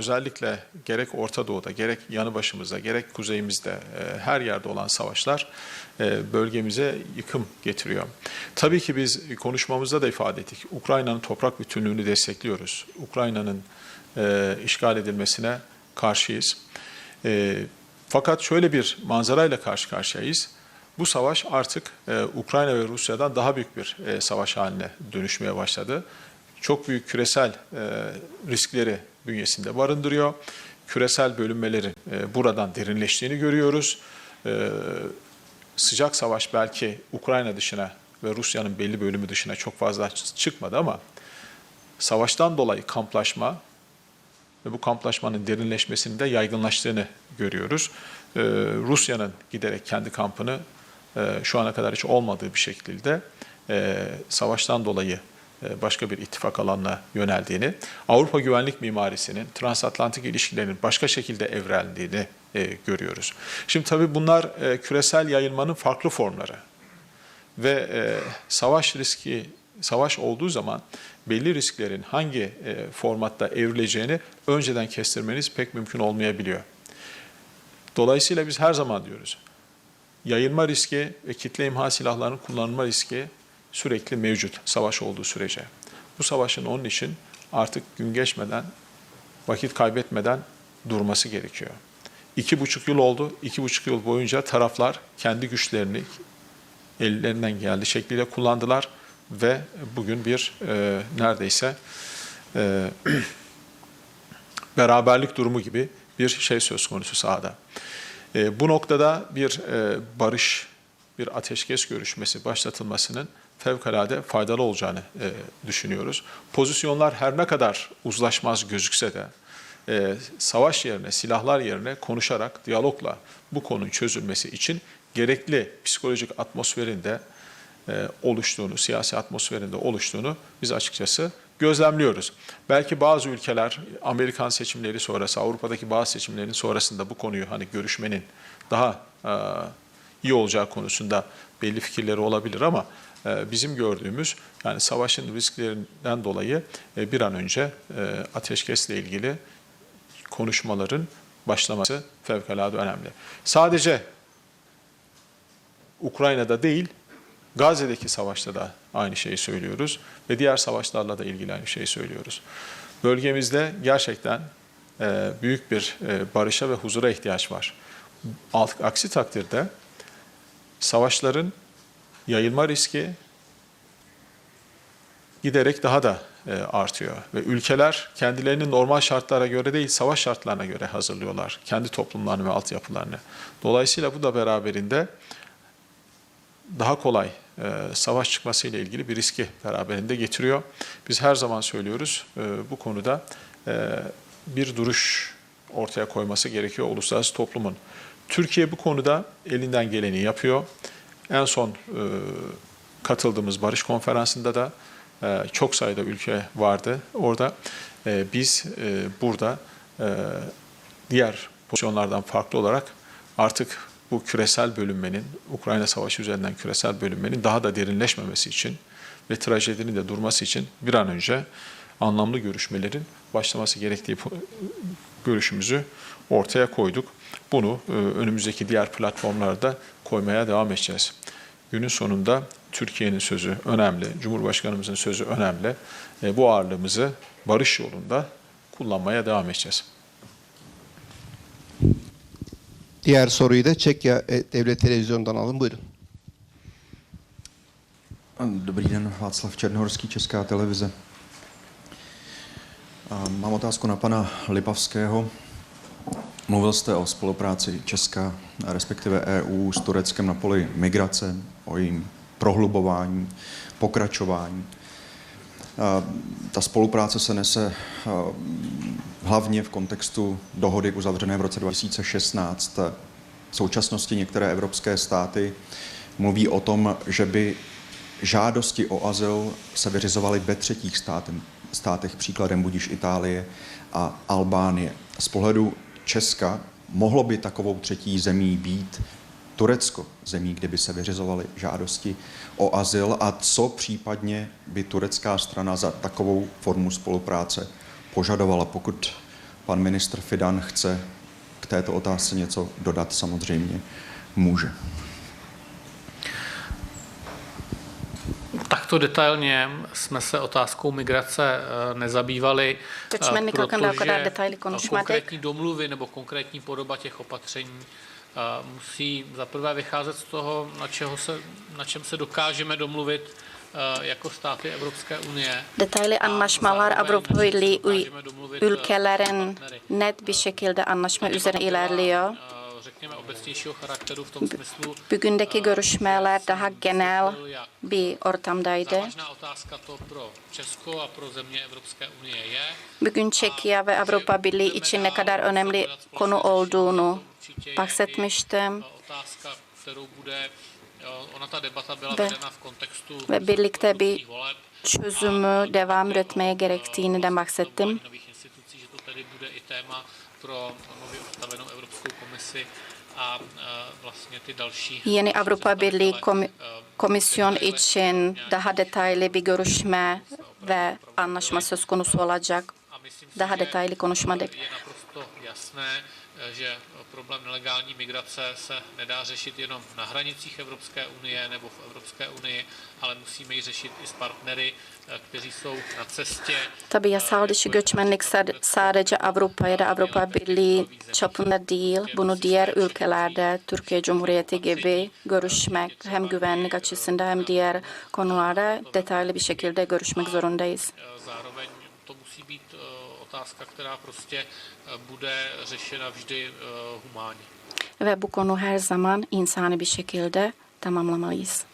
özellikle gerek Orta Doğu'da, gerek yanı başımızda, gerek kuzeyimizde e, her yerde olan savaşlar e, bölgemize yıkım getiriyor. Tabii ki biz konuşmamızda da ifade ettik. Ukrayna'nın toprak bütünlüğünü destekliyoruz. Ukrayna'nın e, işgal edilmesine karşıyız. E, fakat şöyle bir manzarayla karşı karşıyayız. Bu savaş artık Ukrayna ve Rusya'dan daha büyük bir savaş haline dönüşmeye başladı. Çok büyük küresel riskleri bünyesinde barındırıyor. Küresel bölünmelerin e, buradan derinleştiğini görüyoruz. E, sıcak savaş belki Ukrayna dışına ve Rusya'nın belli bölümü dışına çok fazla çıkmadı ama savaştan dolayı kamplaşma ve bu kamplaşmanın derinleşmesinin de yaygınlaştığını görüyoruz. Ee, Rusya'nın giderek kendi kampını e, şu ana kadar hiç olmadığı bir şekilde e, savaştan dolayı e, başka bir ittifak alanına yöneldiğini, Avrupa güvenlik mimarisinin, transatlantik ilişkilerin başka şekilde evreldiğini e, görüyoruz. Şimdi tabii bunlar e, küresel yayılmanın farklı formları ve e, savaş riski savaş olduğu zaman belli risklerin hangi e, formatta evrileceğini önceden kestirmeniz pek mümkün olmayabiliyor. Dolayısıyla biz her zaman diyoruz. Yayılma riski ve kitle imha silahlarının kullanılma riski sürekli mevcut savaş olduğu sürece. Bu savaşın onun için artık gün geçmeden, vakit kaybetmeden durması gerekiyor. İki buçuk yıl oldu. İki buçuk yıl boyunca taraflar kendi güçlerini ellerinden geldiği şekliyle kullandılar ve bugün bir e, neredeyse e, beraberlik durumu gibi bir şey söz konusu sahada. E, bu noktada bir e, barış, bir ateşkes görüşmesi başlatılmasının fevkalade faydalı olacağını e, düşünüyoruz. Pozisyonlar her ne kadar uzlaşmaz gözükse de e, savaş yerine, silahlar yerine konuşarak, diyalogla bu konunun çözülmesi için gerekli psikolojik atmosferin de e, oluştuğunu, siyasi atmosferinde oluştuğunu biz açıkçası gözlemliyoruz. Belki bazı ülkeler Amerikan seçimleri sonrası, Avrupa'daki bazı seçimlerin sonrasında bu konuyu hani görüşmenin daha e, iyi olacağı konusunda belli fikirleri olabilir ama e, bizim gördüğümüz yani savaşın risklerinden dolayı e, bir an önce e, ateşkesle ilgili konuşmaların başlaması fevkalade önemli. Sadece Ukrayna'da değil, Gazze'deki savaşta da aynı şeyi söylüyoruz ve diğer savaşlarla da ilgili aynı şeyi söylüyoruz. Bölgemizde gerçekten büyük bir barışa ve huzura ihtiyaç var. Aksi takdirde savaşların yayılma riski giderek daha da e, artıyor ve ülkeler kendilerini normal şartlara göre değil savaş şartlarına göre hazırlıyorlar kendi toplumlarını ve altyapılarını. Dolayısıyla bu da beraberinde daha kolay e, savaş çıkması ile ilgili bir riski beraberinde getiriyor. Biz her zaman söylüyoruz e, bu konuda bir duruş ortaya koyması gerekiyor uluslararası toplumun. Türkiye bu konuda elinden geleni yapıyor. En son e, katıldığımız barış konferansında da e, çok sayıda ülke vardı. Orada e, biz e, burada e, diğer pozisyonlardan farklı olarak artık bu küresel bölünmenin, Ukrayna Savaşı üzerinden küresel bölünmenin daha da derinleşmemesi için ve trajedinin de durması için bir an önce anlamlı görüşmelerin başlaması gerektiği görüşümüzü ortaya koyduk. Bunu e, önümüzdeki diğer platformlarda koymaya devam edeceğiz. Günün sonunda Türkiye'nin sözü önemli, Cumhurbaşkanımızın sözü önemli. E, bu ağırlığımızı barış yolunda kullanmaya devam edeceğiz. Diğer soruyu da Çekya e, Devlet Televizyonu'ndan alın. Buyurun. Dobrý den, Václav Černohorský, Česká televize. Mám otázku na pana Lipavského. Mluvil jste o spolupráci Česka, respektive EU s Tureckem na poli migrace, o jejím prohlubování, pokračování. Ta spolupráce se nese hlavně v kontextu dohody uzavřené v roce 2016. V současnosti některé evropské státy mluví o tom, že by žádosti o azyl se vyřizovaly ve třetích státem, státech, příkladem budíš Itálie a Albánie. Z pohledu Česka mohlo by takovou třetí zemí být Turecko, zemí, kde by se vyřizovaly žádosti o azyl a co případně by turecká strana za takovou formu spolupráce požadovala, pokud pan ministr Fidan chce k této otázce něco dodat, samozřejmě může. Takto detailně jsme se otázkou migrace eh, nezabývali, eh, protože konuşmadık. konkrétní domluvy nebo konkrétní podoba těch opatření eh, musí zaprvé vycházet z toho, na, čeho se, na čem se dokážeme domluvit eh, jako státy Evropské unie. Detaylı anlaşmalar Avrupa Birliği eh, ülkelerin net bir şekilde anlaşma üzerine ilerliyor řekněme, obecnějšího charakteru v tom smyslu... Bugündeki görüşmeler daha genel bir ortamdaydı. Bugün Çekya ve Avrupa Birliği için ne kadar önemli konu olduğunu bahsetmiştim. Ve, ve birlikte bir çözümü devam üretmeye gerektiğini de bahsettim pro nově ustavenou Evropskou komisi a eh, vlastně ty další Yeni Avrupa Birliği kom- komisyon için daha detaylı bir görüşme ve anlaşma söz konusu olacak. A myslím si, Daha že detaylı konuşmadık. je naprosto jasné, eh, že problém nelegální migrace se nedá řešit jenom na hranicích Evropské unie nebo v Evropské unii, ale musíme ji řešit i s partnery, eh, kteří jsou na cestě. Tabii yasal dışı göçmenlik sad- sadece Avrupa ya da Avrupa Birliği çapında değil, bunu diğer ülkelerde, Türkiye Cumhuriyeti gibi görüşmek hem güvenlik açısından hem diğer konularda detaylı bir şekilde görüşmek zorundayız. Eh, Zároveň musí být eh, otázka, která prostě eh, bude řešena vždy eh, humánně. Ve bu konu her zaman insani bir şekilde tamamlamalıyız.